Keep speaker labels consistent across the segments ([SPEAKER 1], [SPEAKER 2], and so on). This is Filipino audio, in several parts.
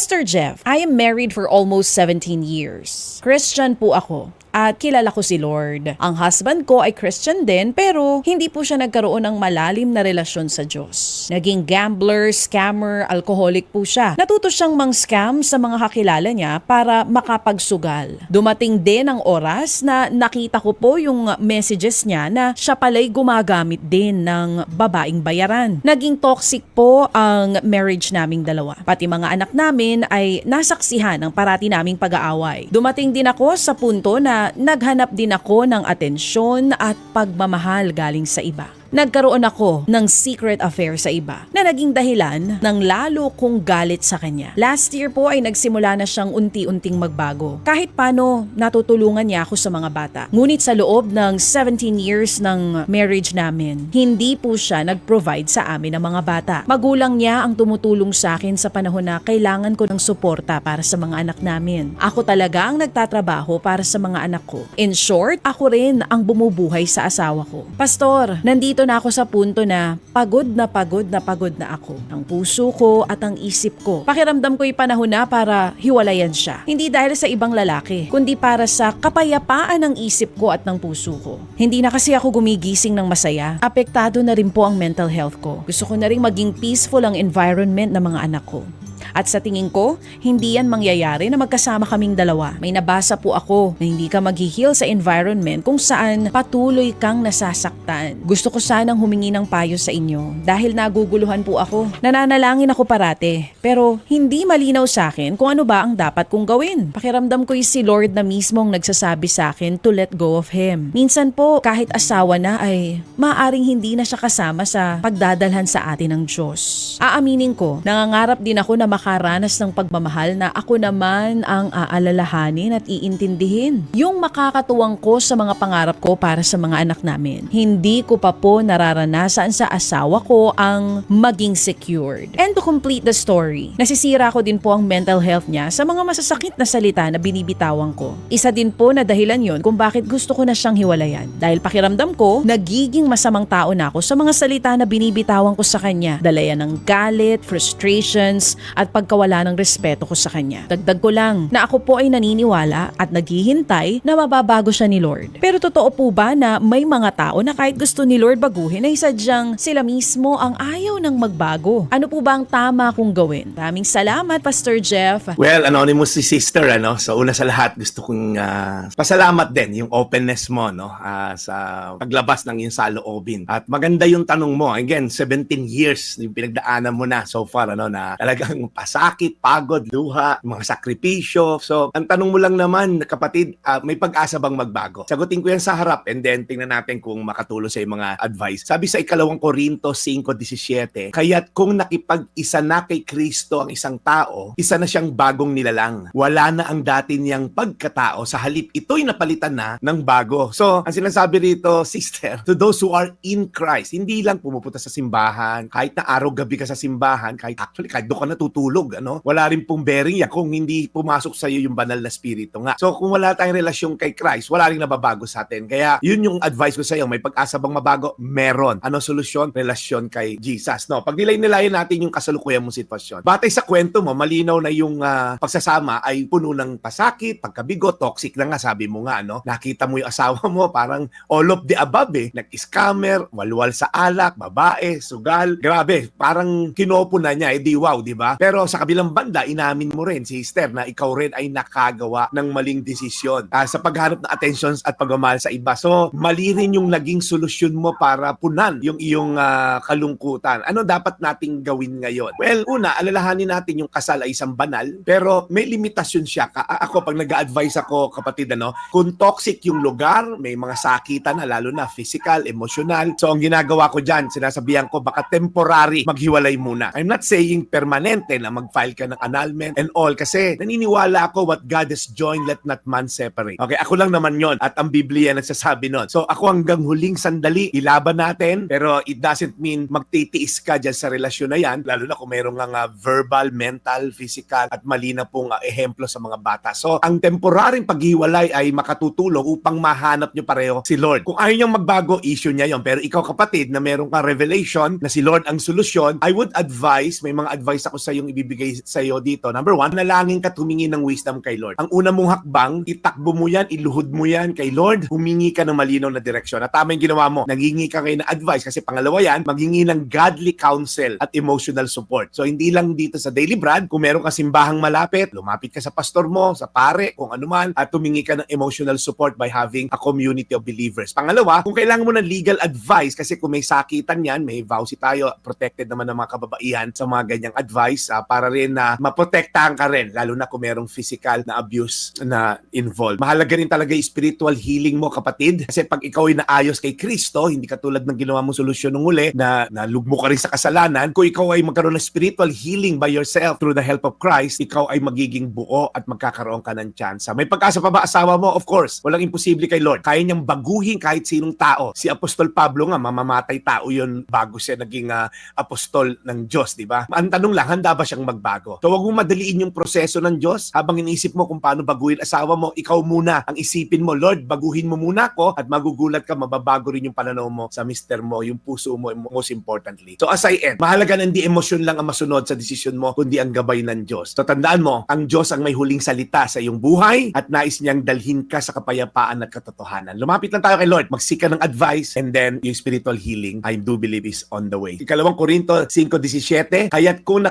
[SPEAKER 1] Pastor Jeff, I am married for almost 17 years. Christian po ako at kilala ko si Lord. Ang husband ko ay Christian din pero hindi po siya nagkaroon ng malalim na relasyon sa Diyos. Naging gambler, scammer, alcoholic po siya. Natuto siyang mang-scam sa mga kakilala niya para makapagsugal. Dumating din ang oras na nakita ko po yung messages niya na siya pala'y gumagamit din ng babaeng bayaran. Naging toxic po ang marriage naming dalawa. Pati mga anak namin ay nasaksihan ng parati naming pag-aaway. Dumating din ako sa punto na naghanap din ako ng atensyon at pagmamahal galing sa iba. Nagkaroon ako ng secret affair sa iba na naging dahilan ng lalo kong galit sa kanya. Last year po ay nagsimula na siyang unti-unting magbago. Kahit paano, natutulungan niya ako sa mga bata. Ngunit sa loob ng 17 years ng marriage namin, hindi po siya nag-provide sa amin ng mga bata. Magulang niya ang tumutulong sa akin sa panahon na kailangan ko ng suporta para sa mga anak namin. Ako talaga ang nagtatrabaho para sa mga anak ko. In short, ako rin ang bumubuhay sa asawa ko. Pastor, nandito na ako sa punto na pagod na pagod na pagod na ako. Ang puso ko at ang isip ko. Pakiramdam ko'y panahon na para hiwalayan siya. Hindi dahil sa ibang lalaki, kundi para sa kapayapaan ng isip ko at ng puso ko. Hindi na kasi ako gumigising ng masaya. Apektado na rin po ang mental health ko. Gusto ko na rin maging peaceful ang environment ng mga anak ko. At sa tingin ko, hindi yan mangyayari na magkasama kaming dalawa. May nabasa po ako na hindi ka maghihil sa environment kung saan patuloy kang nasasaktan. Gusto ko sanang humingi ng payo sa inyo dahil naguguluhan po ako. Nananalangin ako parate pero hindi malinaw sa akin kung ano ba ang dapat kong gawin. Pakiramdam ko si Lord na mismong nagsasabi sa akin to let go of Him. Minsan po kahit asawa na ay maaring hindi na siya kasama sa pagdadalhan sa atin ng Diyos. Aaminin ko, nangangarap din ako na makaranas ng pagmamahal na ako naman ang aalalahanin at iintindihin. Yung makakatuwang ko sa mga pangarap ko para sa mga anak namin. Hindi ko pa po nararanasan sa asawa ko ang maging secured. And to complete the story, nasisira ko din po ang mental health niya sa mga masasakit na salita na binibitawan ko. Isa din po na dahilan yon kung bakit gusto ko na siyang hiwalayan. Dahil pakiramdam ko, nagiging masamang tao na ako sa mga salita na binibitawan ko sa kanya. Dalayan ng galit, frustrations, at pagkawala ng respeto ko sa kanya. Dagdag ko lang na ako po ay naniniwala at naghihintay na mababago siya ni Lord. Pero totoo po ba na may mga tao na kahit gusto ni Lord baguhin ay sadyang sila mismo ang ayaw ng magbago? Ano po ba ang tama kong gawin? Maraming salamat, Pastor Jeff.
[SPEAKER 2] Well, anonymous si sister, ano? So, una sa lahat, gusto kong ah, pasalamat din yung openness mo, no? ah, sa paglabas ng iyong saloobin. At maganda yung tanong mo. Again, 17 years yung pinagdaanan mo na so far, ano? Na talagang pasakit, pagod, luha, mga sakripisyo. So, ang tanong mo lang naman, kapatid, ah, may pag-asa bang magbago? Sagutin ko yan sa harap and then tingnan natin kung makatulong sa mga advice. Sabi sa ikalawang Korinto 5.17, kaya't kung nakipag-isa na kay Kristo ang isang tao, isa na siyang bagong nilalang. Wala na ang dati niyang pagkatao. Sa halip, ito'y napalitan na ng bago. So, ang sinasabi rito, sister, to those who are in Christ, hindi lang pumupunta sa simbahan, kahit na araw-gabi ka sa simbahan, kahit actually, kahit doon ka natutulog, ano, wala rin pong bearing yan kung hindi pumasok sa iyo yung banal na spirito nga. So, kung wala tayong relasyon kay Christ, wala rin nababago sa atin. Kaya, yun yung advice ko sa iyo, may pag-asa bang mabago? Meron. Ano solusyon? Relasyon kay Jesus. No, pag nilay-nilayan natin yung kasalukuyan mong sitwasyon. Batay sa kwento mo, malinaw na yung ah, pagsasama ay puno ng pasakit, pagkabigo, toxic na nga sabi mo nga, no? Nakita mo yung asawa mo, parang all of the above eh. Nag-scammer, walwal sa alak, babae, sugal. Grabe, parang kinopo na niya, eh di wow, di ba? Pero sa kabilang banda, inamin mo rin, sister, na ikaw rin ay nakagawa ng maling desisyon ah, sa paghanap ng attentions at pagmamahal sa iba. So, mali rin yung naging solusyon mo para punan yung iyong ah, kalungkutan. Ano dapat nating gawin ngayon? Well, una, alalahanin natin yung kasal ay isang banal, pero may limitasyon siya. Ka- ako, pag nag-advise ako, kapatid, ano, kung toxic yung lugar, may mga sakitan na, lalo na physical, emotional. So, ang ginagawa ko dyan, sinasabihan ko, baka temporary, maghiwalay muna. I'm not saying permanente na mag-file ka ng annulment and all, kasi naniniwala ako what God has joined, let not man separate. Okay, ako lang naman yon at ang Biblia nagsasabi nun. So, ako hanggang huling sandali, ilaban natin, pero it doesn't mean magtitiis ka dyan sa relasyon na yan, lalo na kung mayroong nga verbal, mental, physical, at mali na pong ah, ehemplo sa mga bata. So, ang temporaring paghiwalay ay makatutulong upang mahanap nyo pareho si Lord. Kung ayaw niyang magbago, issue niya yon. Pero ikaw kapatid, na meron kang revelation na si Lord ang solusyon, I would advise, may mga advice ako sa iyong ibibigay sa iyo dito. Number one, nalangin ka tumingi ng wisdom kay Lord. Ang una mong hakbang, itakbo mo yan, iluhod mo yan kay Lord, humingi ka ng malinaw na direksyon. At tama yung ginawa mo. Nangingi ka kayo ng advice kasi pangalawa yan, maghingi ng godly counsel at emotional support. So hindi lang dito sa Daily Brad, kung meron ka simbahang malapit, lumapit ka sa pastor mo, sa pare, kung ano man, at tumingi ka ng emotional support by having a community of believers. Pangalawa, kung kailangan mo ng legal advice, kasi kung may sakitan yan, may vowsy tayo, protected naman ng mga kababaihan sa mga ganyang advice para rin na maprotektahan ka rin, lalo na kung merong physical na abuse na involved. Mahalaga rin talaga yung spiritual healing mo, kapatid. Kasi pag ikaw ay naayos kay Kristo, hindi katulad ng ginawa mong solusyon nung uli, na nalugmo ka rin sa kasalanan, kung ikaw ay magkaroon ng spiritual healing by yourself through the help of Christ, ikaw ay magiging buo at magkakaroon ka ng tsansa. May pagkasa pa ba asawa mo? Of course. Walang imposible kay Lord. Kaya niyang baguhin kahit sinong tao. Si Apostol Pablo nga, mamamatay tao yon bago siya naging ah, apostol ng Diyos, di ba? Ang tanong lang, handa ba siyang magbago? So wag mo madaliin yung proseso ng Diyos habang iniisip mo kung paano baguhin asawa mo, ikaw muna ang isipin mo, Lord, baguhin mo muna ako at magugulat ka, mababago rin yung pananaw mo sa mister mo, yung puso mo, most importantly. So as I end, mahalaga na hindi emosyon lang ang masunod sa desisyon mo, kundi ang gabay ng Diyos. So tandaan mo, ang Diyos ang may huling salita sa iyong buhay at nais niyang dalhin ka sa kapayapaan at katotohanan. Lumapit lang tayo kay Lord, magsika ng advice and then yung spiritual healing, I do believe is on the way. Ikalawang Korinto 5.17, kaya't kung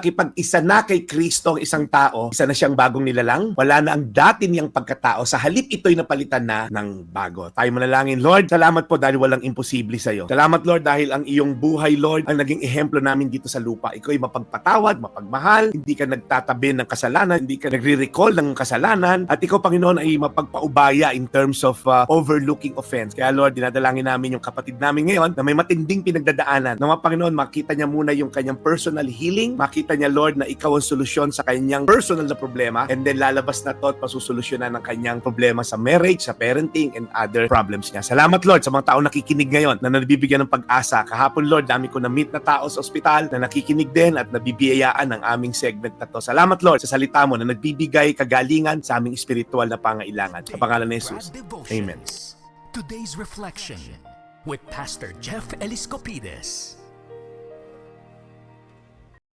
[SPEAKER 2] nakipag-isa na kay Kristo ang isang tao, isa na siyang bagong nilalang, wala na ang dati niyang pagkatao. Sa halip ito'y napalitan na ng bago. Tayo manalangin, Lord, salamat po dahil walang imposible sa iyo. Salamat, Lord, dahil ang iyong buhay, Lord, ang naging ehemplo namin dito sa lupa. Ikaw ay mapagpatawad, mapagmahal, hindi ka nagtatabi ng kasalanan, hindi ka nagre-recall ng kasalanan, at ikaw, Panginoon, ay mapagpaubaya in terms of uh, overlooking offense. Kaya, Lord, dinadalangin namin yung kapatid namin ngayon na may matinding pinagdadaanan. Na Panginoon, makita niya muna yung kanyang personal healing, makita niya, Lord, na ikaw ang solusyon sa kanyang personal na problema, and then lalabas na to at pasusolusyonan ng kanyang problema sa marriage, sa parenting, and other problems niya. Salamat, Lord, sa mga tao nakikinig ngayon na nabibigyan ng pag-asa. Kahapon, Lord, dami ko na-meet na tao sa ospital na nakikinig din at nabibiyayaan ng aming segment na to. Salamat, Lord, sa salita mo na nagbibigay kagalingan sa aming spiritual na pangailangan. Sa pangalan ni Jesus. Amen.
[SPEAKER 3] Today's reflection with Pastor Jeff Eliscopides.